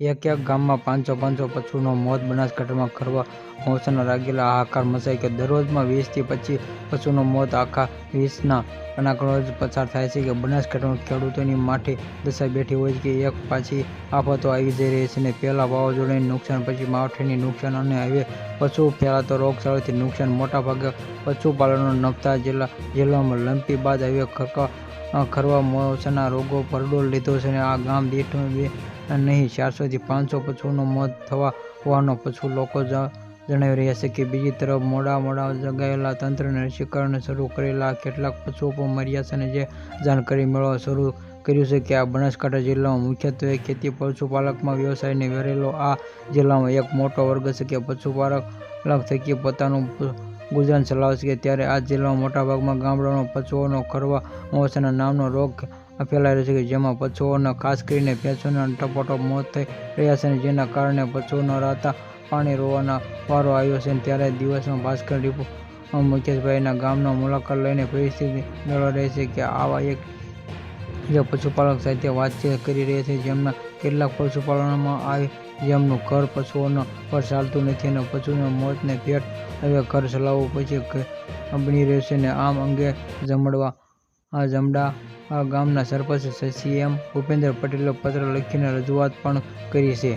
એક એક ગામમાં પાંચસો પાંચસો પશુનો મોત બનાસકાંઠામાં ખરવા મોસના લાગેલા હાહાકાર મચાઈ કે દરરોજમાં વીસથી પચીસ પશુનો મોત આખા વીસના આંકડો જ પસાર થાય છે કે બનાસકાંઠામાં ખેડૂતોની માઠી દશા બેઠી હોય છે કે એક પાછી આફતો આવી જઈ રહી છે ને પહેલાં વાવાઝોડાની નુકસાન પછી માવઠાની નુકસાન અને હવે પશુ ફેલાતો રોગચાળાથી નુકસાન. મોટાભાગે પશુપાલનો નવતા જિલ્લા જિલ્લામાં લંપી બાદ હવે ખરકા ખરવા, મોસના રોગો પરડો લીધો છે અને આ ગામ દીઠ નહીં, ચારસોથી પાંચસો પશુઓનું મોત થવા હોવાનો પશુ લોકો જણાવી રહ્યા છે કે બીજી તરફ મોડા મોડા જગાયેલા તંત્રને રસીકરણ શરૂ કરેલા કેટલાક પશુઓ પણ મર્યા છે અને જે જાણકારી મેળવવા શરૂ કર્યું છે કે આ બનાસકાંઠા જિલ્લામાં મુખ્યત્વે ખેતી પશુપાલકમાં વ્યવસાયને વેરેલો આ જિલ્લામાં એક મોટો વર્ગ છે કે પશુપાલક થકી પોતાનું ગુજરાન ચલાવે છે ત્યારે આ જિલ્લામાં મોટાભાગમાં ગામડાનો પશુઓનો ખરવા મોસના નામનો રોગ ફેલાઈ રહ્યો છે કે જેમાં પશુઓના, ખાસ કરીને ભેંસોના ટપોટપ મોત થઈ રહ્યા છે જેના કારણે પશુઓના રાતા પાણી રોવાના વારો આવ્યો છે ત્યારે દિવસમાં ભાસ્કર ડીપો મુકેશભાઈના ગામનો મુલાકાત લઈને પરિસ્થિતિ મેળવી રહી છે કે આવા એક જે પશુપાલક સાથે વાતચીત કરી રહ્યા છે. જેમના કેટલાક પશુપાલનમાં આવી જેમનું ઘર પશુઓનો પર ચાલતું નથી અને પશુના મોતને પેટ હવે ઘર ચલાવવું પછી બની રહ્યું છે ને આમ અંગે જમડવા, આ જમડા આ ગામના સરપંચ શશી એમ ભૂપેન્દ્ર પટેલે પત્ર લખીને રજૂઆત પણ કરી છે.